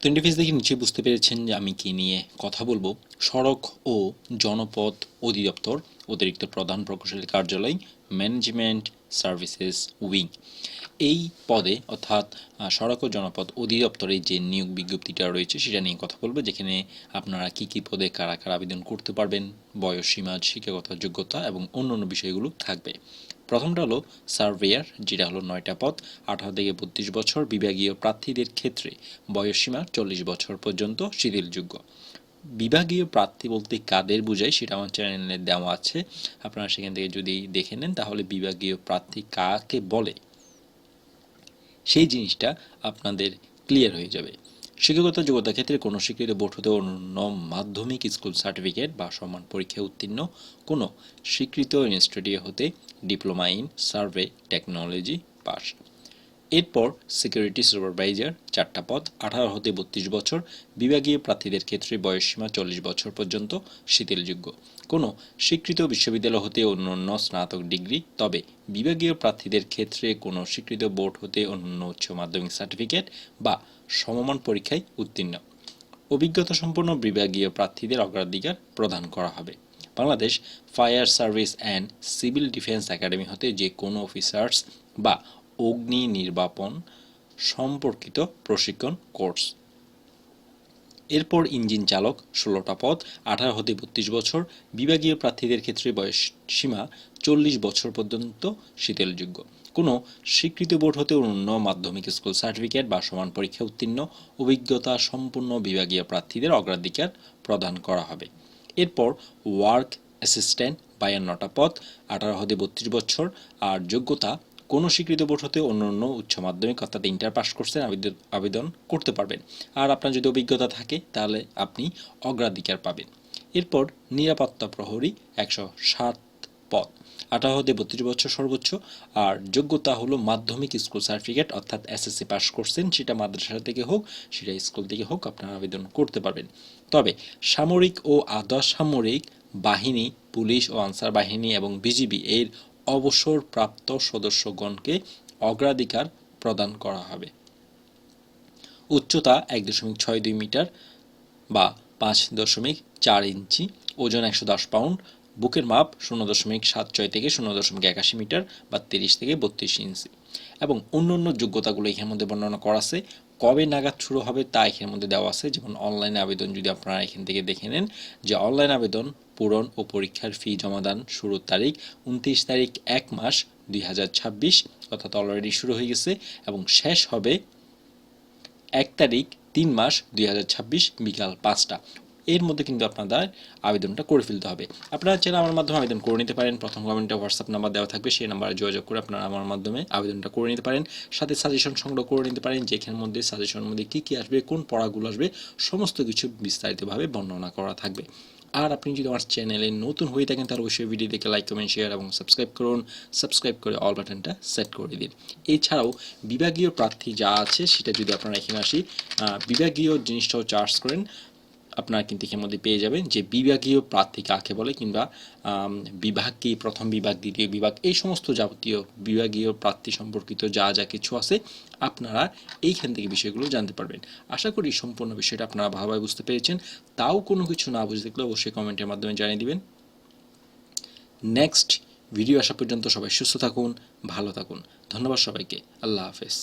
তো ইন্টারফেস দেখে নিচে বুঝতে পেরেছেন যে আমি কি নিয়ে কথা বলব। সড়ক ও জনপথ অধিদপ্তর, অতিরিক্ত প্রধান প্রকৌশলী কার্যালয় ম্যানেজমেন্ট সার্ভিসেস উইং এই পদে, অর্থাৎ সড়ক ও জনপদ অধিদপ্তরে যে নিয়োগ বিজ্ঞপ্তিটা রয়েছে সেটা নিয়ে কথা বলব, যেখানে আপনারা কি কি পদে কারা কারা আবেদন করতে পারবেন, বয়স সীমা, শিক্ষাগত যোগ্যতা এবং অন্যান্য বিষয়গুলো থাকবে। প্রথমটা হলো সার্ভেয়ার, যেটা হলো নয়টা পদ আঠারো থেকে বত্রিশ বছর, বিভাগীয় প্রার্থীদের ক্ষেত্রে বয়সসীমা চল্লিশ বছর পর্যন্ত শিথিলযোগ্য। বিভাগীয় প্রার্থী বলতে কাদের বোঝায় সেটা আমার চ্যানেলে দেওয়া আছে, আপনারা সেখান থেকে যদি দেখে নেন, তাহলে বিভাগীয় প্রার্থী কাকে বলে? সেই জিনিসটা আপনাদের ক্লিয়ার হয়ে যাবে। শিক্ষাগত যোগ্যতা ক্ষেত্রে কোনো স্বীকৃত বোর্ড হতে অন্য মাধ্যমিক স্কুল সার্টিফিকেট বা সম্মান পরীক্ষায় উত্তীর্ণ কোনো স্বীকৃত ইনস্টিটিউট হতে diploma in survey technology pass. এরপর সিকিউরিটি সুপারভাইজার চারটা পদ, আঠারো হতে বত্রিশ বছর, বিভাগীয় প্রার্থীদের ক্ষেত্রে বয়সসীমা চল্লিশ বছর পর্যন্ত শিথিলযোগ্য। কোনো স্বীকৃত বিশ্ববিদ্যালয় হতে অন্যান্য স্নাতক ডিগ্রি, তবে বিভাগীয় প্রার্থীদের ক্ষেত্রে কোনো স্বীকৃত বোর্ড হতে অন্যান্য উচ্চ মাধ্যমিক সার্টিফিকেট বা সমমান পরীক্ষায় উত্তীর্ণ। অভিজ্ঞতা সম্পন্ন বিভাগীয় প্রার্থীদের অগ্রাধিকার প্রদান করা হবে। Bangladesh fire service and civil defence academy হতে যে কোনো অফিসার্স বা অগ্নি নির্বাপন সম্পর্কিত প্রশিক্ষণ কোর্স। এরপর ইঞ্জিন চালক, ষোলোটা পদ আঠারো হতে বত্রিশ বছর, বিভাগীয় প্রার্থীদের ক্ষেত্রে বয়স সীমা চল্লিশ বছর পর্যন্ত শীতলযোগ্য। কোনো স্বীকৃত বোর্ড হতে অন্য মাধ্যমিক স্কুল সার্টিফিকেট বা সমান পরীক্ষা উত্তীর্ণ, অভিজ্ঞতা সম্পন্ন বিভাগীয় প্রার্থীদের অগ্রাধিকার প্রদান করা হবে। এরপর ওয়ার্ক অ্যাসিস্ট্যান্ট, বায়ান্নটা পদ আঠারো হতে বত্রিশ বছর, আর যোগ্যতা কোনো স্বীকৃত বোর্ড হতে অন্য অন্য উচ্চ মাধ্যমিক অর্থাৎ ইন্টার পাস করছেন আবেদন করতে পারবেন। আর আপনার যদি অভিজ্ঞতা থাকে, তাহলে আপনি অগ্রাধিকার পাবেন। এরপর নিরাপত্তা প্রহরী একশো সাত পদ। আঠারো হতে বত্রিশ বছর সর্বোচ্চ। আর যোগ্যতা হলো মাধ্যমিক স্কুল সার্টিফিকেট, অর্থাৎ এসএসসি পাস করছেন। সেটা মাদ্রাসা থেকে হোক, সেটা স্কুল থেকে হোক, আপনারা আবেদন করতে পারবেন। তবে সামরিক ও আধা সামরিক বাহিনী, পুলিশ ও আনসার বাহিনী এবং বিজিবি এর অবসরপ্রাপ্ত সদস্যগণকে অগ্রাধিকার প্রদান করা হবে। উচ্চতা এক দশমিক ছয় দুই মিটার বা পাঁচ দশমিক চার ইঞ্চি, ওজন একশো দশ পাউন্ড, বুকের মাপ শূন্য দশমিক সাত ছয় থেকে শূন্য দশমিক একাশি মিটার বা তিরিশ থেকে বত্রিশ ইঞ্চি এবং অন্য অন্য যোগ্যতাগুলো এখানের মধ্যে বর্ণনা করা আছে। কবে নাগাদ শুরু হবে তা এখানের মধ্যে দেওয়া আছে। যেমন অনলাইন আবেদন যদি আপনারা এখান থেকে দেখে নেন, যে অনলাইন আবেদন পূরণ ও পরীক্ষার ফি জমাদান শুরুর তারিখ উনত্রিশ তারিখ এক মাস দুই হাজার ছাব্বিশ, অর্থাৎ অলরেডি শুরু হয়ে গেছে, এবং শেষ হবে এক তারিখ তিন মাস দুই হাজার ছাব্বিশ বিকাল পাঁচটা। এর মধ্যে কিন্তু আপনাদের আবেদনটা করে ফেলতে হবে। আপনারা চাইলে আমার মাধ্যমে আবেদন করে নিতে পারেন। প্রথম কমেন্টে হোয়াটসঅ্যাপ নাম্বার দেওয়া থাকবে, সেই নাম্বারে যোগাযোগ করে আপনারা আমার মাধ্যমে আবেদনটা করে নিতে পারেন। সাথে সাজেশন সংগ্রহ করে নিতে পারেন, যেখানের মধ্যে সাজেশনের মধ্যে কী কী আসবে, কোন পড়াগুলো আসবে, সমস্ত কিছু বিস্তারিতভাবে বর্ণনা করা থাকবে। আর আপনি যদি আমার চ্যানেলে নতুন হয়ে থাকেন, তাহলে অবশ্যই ভিডিও দেখে লাইক কমেন্ট শেয়ার এবং সাবস্ক্রাইব করুন। সাবস্ক্রাইব করে অল বাটনটা সেট করে দিন। এছাড়াও বিভাগীয় প্রার্থী যা আছে, সেটা যদি আপনারা এখানে আসি বিভাগীয় জিনিসটাও চার্জ করেন। আপনারা কিন্তু এখানের মধ্যে পেয়ে যাবেন যে বিভাগীয় প্রার্থী কাকে বলে কিংবা বিভাগ কি, প্রথম বিভাগ, দ্বিতীয় বিভাগ, এই সমস্ত যাবতীয় বিভাগীয় প্রার্থী সম্পর্কিত যা যা কিছু আছে আপনারা এইখান থেকে বিষয়গুলো জানতে পারবেন। আশা করি সম্পূর্ণ বিষয়টা আপনারা ভালোভাবে বুঝতে পেরেছেন। তাও কোনো কিছু না বুঝে দেখলে অবশ্যই কমেন্টের মাধ্যমে জানিয়ে দিবেন। নেক্সট ভিডিও আসা পর্যন্ত সবাই সুস্থ থাকুন, ভালো থাকুন। ধন্যবাদ সবাইকে। আল্লাহ হাফেজ।